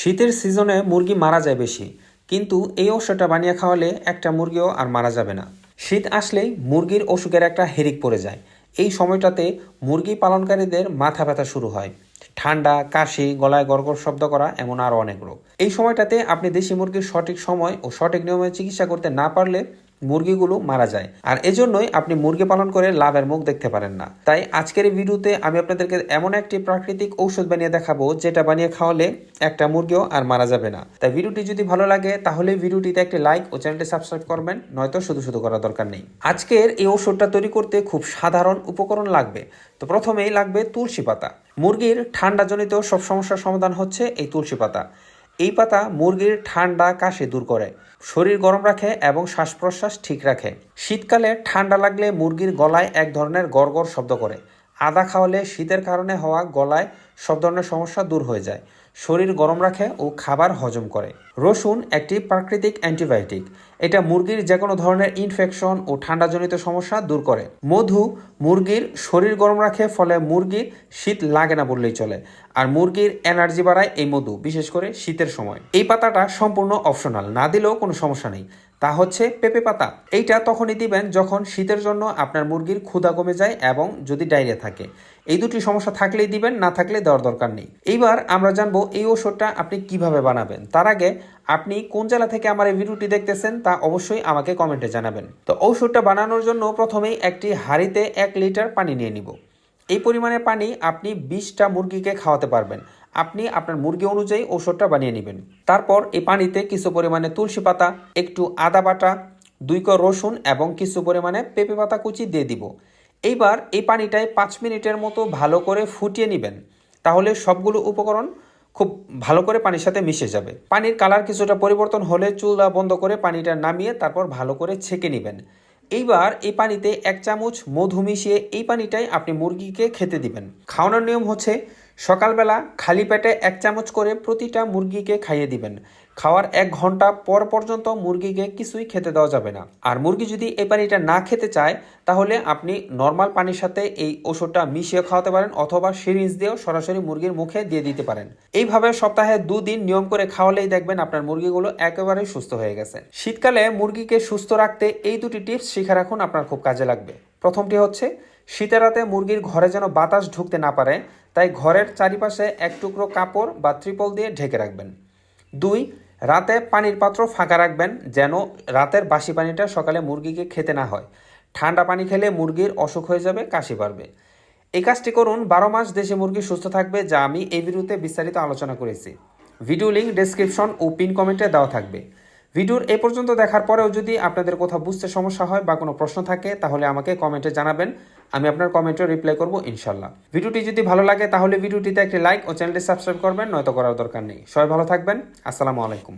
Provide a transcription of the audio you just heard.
শীতের সিজনে মুরগি মারা যায় বেশি, কিন্তু এই ওষুধটা বানিয়ে খাওয়ালে একটা মুরগিও আর মারা যাবে না। শীত আসলেই মুরগির অসুখের একটা হেরিক পড়ে যায়। এই সময়টাতে মুরগি পালনকারীদের মাথা ব্যথা শুরু হয়। ঠান্ডা, কাশি, গলায় গড়গড় শব্দ করা এমন আরও অনেক রোগ। এই সময়টাতে আপনি দেশি মুরগির সঠিক সময় ও সঠিক নিয়মে চিকিৎসা করতে না পারলে মুরগিগুলো মারা যায়। আর এজন্যই আপনি মুরগি পালন করে লাভের মুখ দেখতে পারেন না। তাই আজকের এই ভিডিওতে আমি আপনাদেরকে এমন একটি প্রাকৃতিক ঔষধ বানিয়ে দেখাবো, যেটা বানিয়ে খাওয়ালে একটা মুরগিও আর মারা যাবে না। তাই ভিডিওটি যদি ভালো লাগে, তাহলে ভিডিওটিতে একটি লাইক ও চ্যানেলটি সাবস্ক্রাইব করবেন, নয়তো শুধু শুধু করার দরকার নেই। আজকের এই ঔষধটা তৈরি করতে খুব সাধারণ উপকরণ লাগবে। তো প্রথমেই লাগবে তুলসী পাতা। মুরগির ঠান্ডাজনিত সব সমস্যার সমাধান হচ্ছে এই তুলসী পাতা। এই পাতা মুরগির ঠান্ডা কাশি দূর করে, শরীর গরম রাখে এবং শ্বাস প্রশ্বাস ঠিক রাখে। শীতকালে ঠান্ডা লাগলে মুরগির গলায় এক ধরনের গড়গড় শব্দ করে। আদা খাওয়ালে শীতের কারণে হওয়া গলায় সব ধরনের সমস্যা দূর হয়ে যায়। শরীর গরম রাখে ও খাবার হজম করে। রসুন একটি প্রাকৃতিক অ্যান্টিবায়োটিক। এটা মুরগির যে কোনো ধরনের ইনফেকশন ও ঠান্ডাজনিত সমস্যা দূর করে। মধু মুরগির শরীর গরম রাখে ফলে মুরগির শীত লাগে না বললেই চলে। আর মুরগির এনার্জি বাড়ায় এই মধু, বিশেষ করে শীতের সময়। এই পাতাটা সম্পূর্ণ অপশনাল, না দিলেও কোনো সমস্যা নেই। তা হচ্ছে পেঁপে পাতা। এইটা তখনই দিবেন যখন শীতের জন্য আপনার মুরগির ক্ষুধা কমে যায় এবং যদি ডায়রিয়া থাকে। এই দুটি সমস্যা থাকলেই দিবেন, না থাকলে দেওয়ার দরকার নেই। এইবার আমরা জানব এই ওষুধটা আপনি কীভাবে বানাবেন। তার আগে আপনি কোন জেলা থেকে আমার এই ভিডিওটি দেখতেছেন তা অবশ্যই আমাকে কমেন্টে জানাবেন। তো ঔষধটা বানানোর জন্য প্রথমেই একটি হাঁড়িতে এক লিটার পানি নিয়ে নিব। এই পরিমাণে পানি আপনি বিশটা মুরগিকে খাওয়াতে পারবেন। আপনি আপনার মুরগি অনুযায়ী ঔষধটা বানিয়ে নেবেন। তারপর এই পানিতে কিছু পরিমাণে তুলসী পাতা, একটু আদা বাটা, দুই ক রসুন এবং কিছু পরিমাণে পেঁপে পাতা কুচি দিয়ে দিব। এইবার এই পানিটায় পাঁচ মিনিটের মতো ভালো করে ফুটিয়ে নেবেন। তাহলে সবগুলো উপকরণ খুব ভালো করে পানির সাথে মিশে যাবে। পানির কালার কিছুটা পরিবর্তন হলে চুলা বন্ধ করে পানিটা নামিয়ে তারপর ভালো করে ছেঁকে নেবেন। এইবার এই পানিতে এক চামচ মধু মিশিয়ে এই পানিটাই আপনি মুরগিকে খেতে দিবেন। খাওয়ানোর নিয়ম হচ্ছে সকালবেলা খালি পেটে এক চামচ করে প্রতিটা মুরগিকে খাইয়ে দিবেন। খাওয়ার এক ঘণ্টা পর পর্যন্ত মুরগিকে কিছুই খেতে দেওয়া যাবে না। আর মুরগি যদি এই পানিটা না খেতে চায়, তাহলে আপনি নর্মাল পানির সাথে এই ওষুধটা মিশিয়ে খাওয়াতে পারেন অথবা সিরিঞ্জ দিয়েও সরাসরি মুরগির মুখে দিয়ে দিতে পারেন। এইভাবে সপ্তাহে দুদিন নিয়ম করে খাওয়ালেই দেখবেন আপনার মুরগিগুলো একেবারেই সুস্থ হয়ে গেছে। শীতকালে মুরগিকে সুস্থ রাখতে এই দুটি টিপস শিখে রাখুন আপনার খুব কাজে লাগবে। প্রথমটি হচ্ছে শীতের রাতে মুরগির ঘরে যেন বাতাস ঢুকতে না পারে, তাই ঘরের চারিপাশে এক টুকরো কাপড় বা ত্রিপল দিয়ে ঢেকে রাখবেন। দুই, রাতে পানির পাত্র ফাঁকা রাখবেন যেন রাতের বাসি পানিটা সকালে মুরগিকে খেতে না হয়। ঠান্ডা পানি খেলে মুরগির অসুখ হয়ে যাবে, কাশি বাড়বে। এই কাজটি করুন, বারো মাস দেশে মুরগি সুস্থ থাকবে যা আমি এই ভিডিওতে বিস্তারিত আলোচনা করেছি। ভিডিও লিঙ্ক ডেসক্রিপশন ও পিন কমেন্টে দেওয়া থাকবে। ভিডিওর এ পর্যন্ত দেখার পরেও যদি আপনাদের কোথাও বুঝতে সমস্যা হয় বা কোনো প্রশ্ন থাকে, তাহলে আমাকে কমেন্টে জানাবেন। আমি আপনার কমেন্টে রিপ্লাই করব, ইনশাল্লাহ। ভিডিওটি যদি ভালো লাগে, তাহলে ভিডিওটিতে একটি লাইক ও চ্যানেলটি সাবস্ক্রাইব করবেন, নয়তো করার দরকার নেই। সবাই ভালো থাকবেন। আসসালামু আলাইকুম।